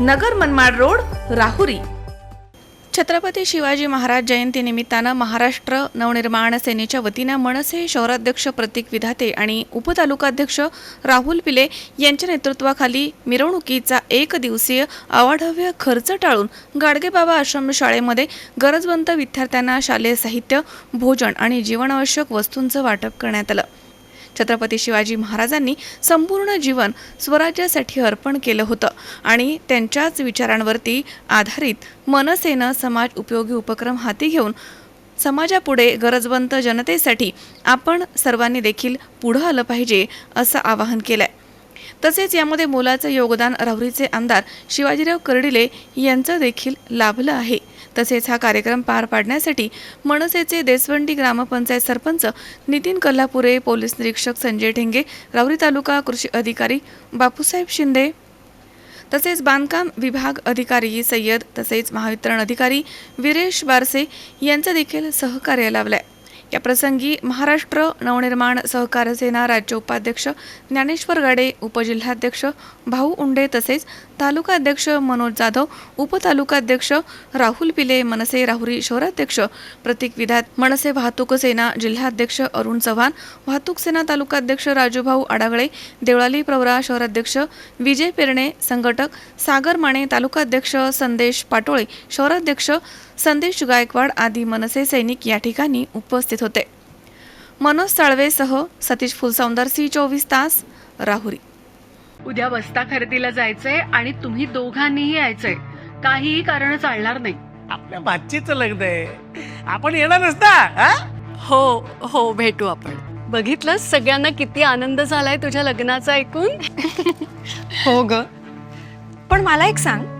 नगर Manmad road Rahuri. Chhatrapati Shivaji Maharaj Jayanti निमित्तानं महाराष्ट्र नवनिर्माण सेनेच्या वतीनं मनसे शहराध्यक्ष प्रतीक विधाते आणि उपतालुकाध्यक्ष राहुल पिले यांच्या नेतृत्वाखाली मिरवणुकीचा एक दिवसीय अवाढव्य खर्च टाळून गाडगेबाबा आश्रम शाळेमध्ये गरजवंत विद्यार्थ्यांना शालेय साहित्य भोजन आणि जीवनावश्यक वस्तूंचं वाटप करण्यात आलं. छत्रपती शिवाजी महाराजांनी संपूर्ण जीवन स्वराज्यासाठी अर्पण केलं होतं. आणि त्यांच्याच विचारांवरती आधारित मनसेनं समाज उपयोगी उपक्रम हाती घेऊन समाजापुढे गरजवंत जनतेसाठी आपण सर्वांनी देखील पुढं आलं पाहिजे असं आवाहन केलं आहे तसेच यामध्ये मोलाचं योगदान राहुरीचे आमदार शिवाजीराव कर्डिले यांचं देखील लाभलं आहे. तसेच हा कार्यक्रम पार पाडण्यासाठी मनसेचे देसवंडी ग्रामपंचायत सरपंच नितीन कल्हापुरे पोलीस निरीक्षक संजय ठेंगे राहुरी तालुका कृषी अधिकारी बापूसाहेब शिंदे तसेच बांधकाम विभाग अधिकारी सय्यद तसेच महावितरण अधिकारी विरेश बारसे यांचं देखील सहकार्य लाभलं आहे प्रसंगी महाराष्ट्र नवनिर्माण सहकार सेना राज्य उपाध्यक्ष ज्ञानेश्वर गाडे उपजिल्हाध्यक्ष भाऊ उंडे तसेच तालुकाध्यक्ष मनोज जाधव उपतालुकाध्यक्ष राहुल पिले मनसे राहुरी शहराध्यक्ष प्रतीक विधात मनसे वाहतूक सेना जिल्हाध्यक्ष अरुण चव्हाण वाहतूक सेना तालुकाध्यक्ष राजूभाऊ आडागळे देवळाली प्रवरा शहराध्यक्ष विजय पेरणे संघटक सागर माने तालुकाध्यक्ष संदेश पाटोळे शहराध्यक्ष संदेश गायकवाड आदी मनसे सैनिक या ठिकाणी उपस्थित होते. मनोज साळवेसह सतीश फुलसौंदर सी चोवीस तास राहुरी. उद्या बस्ता खरेदीला जायचंय आणि तुम्ही दोघांनीही यायचंय. काहीही कारण चालणार नाही. आपल्या भाचीचं लग्न आहे. आपण येणार नसता हा? हो हो भेटू आपण. बघितलं? सगळ्यांना किती आनंद झालाय तुझ्या लग्नाचा ऐकून? हो ग. पण मला एक सांग.